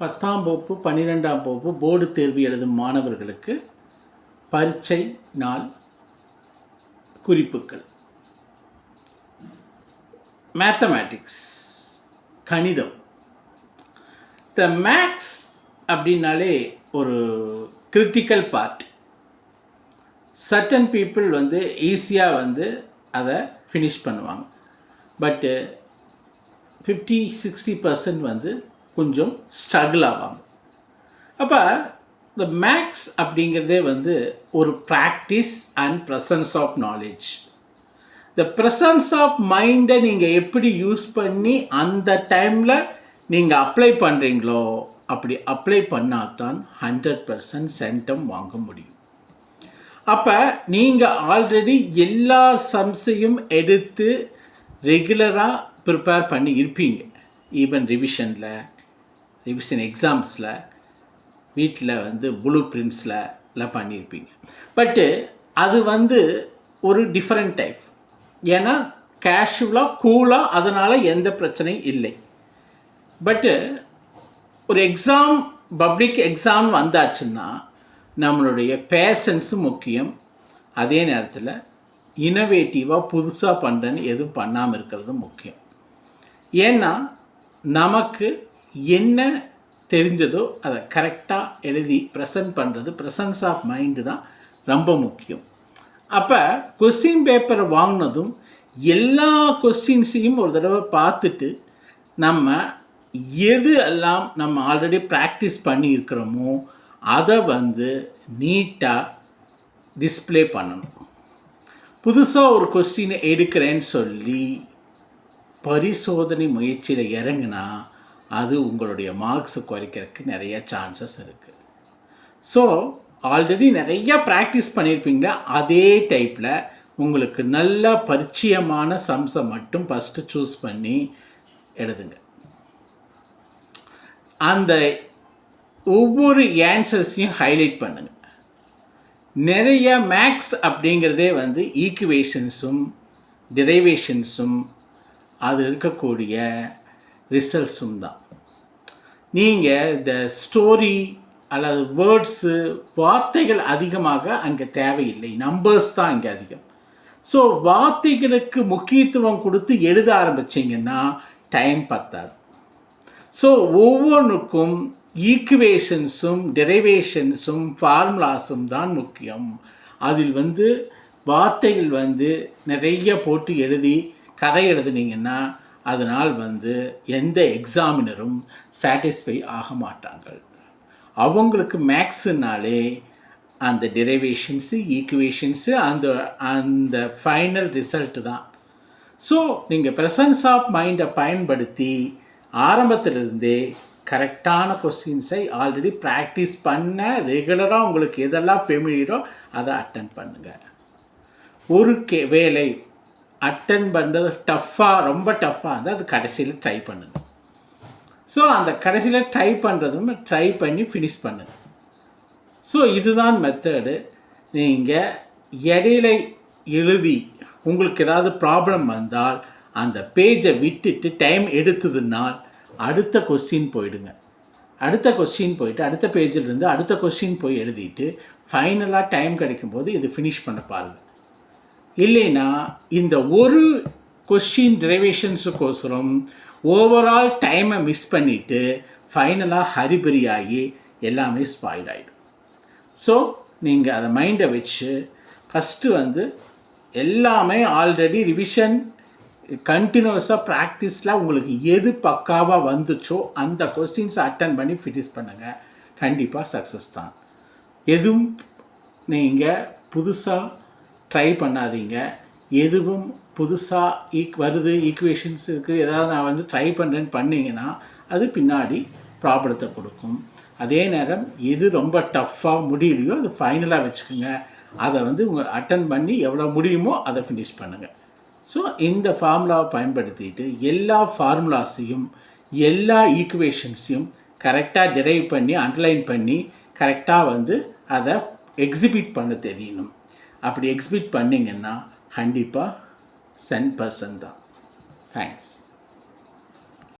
பத்தாம் வகுப்பு பன்னிரெண்டாம் வகுப்பு போர்டு தேர்வு எழுதும் மாணவர்களுக்கு பரீட்சை நாள் குறிப்புகள். மேத்தமேட்டிக்ஸ் கணிதம். த மேக்ஸ் அப்படின்னாலே ஒரு கிரிட்டிக்கல் பார்ட் சர்டன் பீப்புள் வந்து ஈஸியாக வந்து அதை ஃபினிஷ் பண்ணுவாங்க. பட்டு ஃபிஃப்டி சிக்ஸ்டி பர்சன்ட் வந்து கொஞ்சம் ஸ்ட்ரகிள் ஆவாங்க. அப்போ இந்த மேக்ஸ் அப்படிங்கிறதே வந்து ஒரு practice and presence of knowledge இந்த ப்ரெசன்ஸ் ஆஃப் மைண்டை நீங்கள் எப்படி யூஸ் பண்ணி அந்த டைமில் நீங்கள் அப்ளை பண்ணுறீங்களோ அப்படி அப்ளை பண்ணால் தான் ஹண்ட்ரட் பர்சன்ட் சென்டம் வாங்க முடியும். அப்போ நீங்கள் ஆல்ரெடி எல்லா சம்ஸையும் எடுத்து ரெகுலராக ப்ரிப்பேர் பண்ணி இருப்பீங்க. ஈவன் ரிவிஷனில் ரிவிஷன் எக்ஸாம்ஸில் வீட்டில் வந்து ப்ளூ பிரிண்ட்ஸில் எல்லாம் பண்ணியிருப்பீங்க. பட்டு அது வந்து ஒரு டிஃப்ரெண்ட் டைப் ஏன்னா கேஷுவலாக கூலாக அதனால் எந்த பிரச்சனையும் இல்லை. பட்டு ஒரு எக்ஸாம் பப்ளிக் எக்ஸாம் வந்தாச்சுன்னா நம்மளுடைய பேஷன்ஸும் முக்கியம். அதே நேரத்தில் இனோவேட்டிவாக புதுசாக பண்ணுறேன்னு எதுவும் பண்ணாமல் இருக்கிறது முக்கியம். ஏன்னா நமக்கு என்ன தெரிஞ்சதோ அதை கரெக்டாக எழுதி ப்ரெசன்ட் பண்ணுறது ப்ரெசன்ஸ் ஆஃப் மைண்டு தான் ரொம்ப முக்கியம். அப்போ கொஸ்டின் பேப்பரை வாங்கினதும் எல்லா கொஸ்டின்ஸையும் ஒரு தடவை பார்த்துட்டு நம்ம எது எல்லாம் நம்ம ஆல்ரெடி ப்ராக்டிஸ் பண்ணியிருக்கிறோமோ அதை வந்து நீட்டாக டிஸ்ப்ளே பண்ணணும். புதுசாக ஒரு கொஸ்டினை எடுக்கிறேன்னு சொல்லி பரிசோதனை முயற்சியில் இறங்குனா அது உங்களுடைய மார்க்ஸை குறைக்கிறதுக்கு நிறைய சான்சஸ் இருக்குது ஸோ ஆல்ரெடி நிறையா ப்ராக்டிஸ் பண்ணியிருப்பீங்களா அதே டைப்பில் உங்களுக்கு நல்ல பரிச்சயமான சம்ஸை மட்டும் ஃபஸ்ட்டு சூஸ் பண்ணி எழுதுங்க. அந்த ஒவ்வொரு ஆன்சர்ஸையும் ஹைலைட் பண்ணுங்கள் நிறைய மேக்ஸ் அப்படிங்கிறதே வந்து ஈக்குவேஷன்ஸும் டிரைவேஷன்ஸும் அது இருக்கக்கூடிய ரிசல்ட்ஸும் தான். நீங்கள் இந்த ஸ்டோரி அல்லது வேர்ட்ஸு வார்த்தைகள் அதிகமாக அங்கே தேவையில்லை. நம்பர்ஸ் தான் இங்கே அதிகம். ஸோ வார்த்தைகளுக்கு முக்கியத்துவம் கொடுத்து எழுத ஆரம்பிச்சிங்கன்னா டைம் பத்தாது. ஸோ ஒவ்வொன்றுக்கும் ஈக்குவேஷன்ஸும் டெரைவேஷன்ஸும் ஃபார்முலாஸும் தான் முக்கியம். அதில் வந்து வார்த்தைகள் வந்து நிறைய போட்டு எழுதி கதை எழுதுனீங்கன்னா அதனால் வந்து எந்த எக்ஸாமினரும் சாட்டிஸ்ஃபை ஆக மாட்டாங்கள் அவங்களுக்கு மேக்ஸுனாலே அந்த டெரிவேஷன்ஸு ஈக்குவேஷன்ஸு அந்த அந்த ஃபைனல் ரிசல்ட்டு தான். ஸோ நீங்கள் ப்ரெசன்ஸ் ஆஃப் மைண்டை பயன்படுத்தி ஆரம்பத்திலிருந்தே கரெக்டான கொஸ்டின்ஸை ஆல்ரெடி ப்ராக்டிஸ் பண்ண ரெகுலராக உங்களுக்கு எதெல்லாம் ஃபெமிலியரோ அதை அட்டன் பண்ணுங்கள் ஒரு கே வேலை அட்டன் பண்ணுறது டஃப்பாக ரொம்ப டஃப்பாக இருந்தால் அது கடைசியில் ட்ரை பண்ணுங்கள் ஸோ அந்த கடைசியில் ட்ரை பண்ணுறதும் ட்ரை பண்ணி ஃபினிஷ் பண்ணுங்கள் ஸோ இதுதான் மெத்தடு நீங்கள் இடையில எழுதி உங்களுக்கு ஏதாவது ப்ராப்ளம் வந்தால் அந்த பேஜை விட்டுட்டு டைம் எடுத்ததுனால் அடுத்த கொஸ்டின் போயிடுங்க. அடுத்த கொஸ்டின் போயிட்டு அடுத்த பேஜிலிருந்து அடுத்த கொஸ்டின் போய் எழுதிட்டு ஃபைனலாக டைம் கிடைக்கும்போது இது ஃபினிஷ் பண்ண பாருங்கள் இல்லைன்னா இந்த ஒரு கொஷின் டெரிவேஷன்ஸுக்கோசரம் ஓவரால் டைமை மிஸ் பண்ணிவிட்டு ஃபைனலாக ஹரிபரி ஆகி எல்லாமே ஸ்பாயில் ஆகிடும் ஸோ நீங்கள் அதை மைண்டை வச்சு ஃபஸ்ட்டு வந்து எல்லாமே ஆல்ரெடி ரிவிஷன் கண்டினியூஸாக ப்ராக்டிஸில் உங்களுக்கு எது பக்காவாக வந்துச்சோ அந்த கொஸ்டின்ஸை அட்டன் பண்ணி ஃபினிஷ் பண்ணுங்கள் கண்டிப்பாக சக்ஸஸ் தான். எதுவும் நீங்கள் புதுசாக ட்ரை பண்ணாதீங்க. எதுவும் புதுசாக ஈக் வருது ஈக்குவேஷன்ஸ் இருக்குது ஏதாவது நான் வந்து ட்ரை பண்ணுறேன்னு பண்ணிங்கன்னா அது பின்னாடி ப்ராப்ளத்தை கொடுக்கும். அதே நேரம் எது ரொம்ப டஃப்பாக முடியலையோ அது ஃபைனலாக வச்சுக்கோங்க. அதை வந்து உங்கள் அட்டன் பண்ணி எவ்வளோ முடியுமோ அதை ஃபினிஷ் பண்ணுங்கள் ஸோ இந்த ஃபார்முலாவை பயன்படுத்திட்டு எல்லா ஃபார்முலாஸையும் எல்லா ஈக்குவேஷன்ஸையும் கரெக்டாக டிரைவ் பண்ணி அண்டர்லைன் பண்ணி கரெக்டாக வந்து அதை எக்ஸிபிட் பண்ண தெரியணும். அப்படி எக்ஸிபிட் பண்ணிங்கன்னா கண்டிப்பாக சென் பர்சன் தான். தேங்க்ஸ்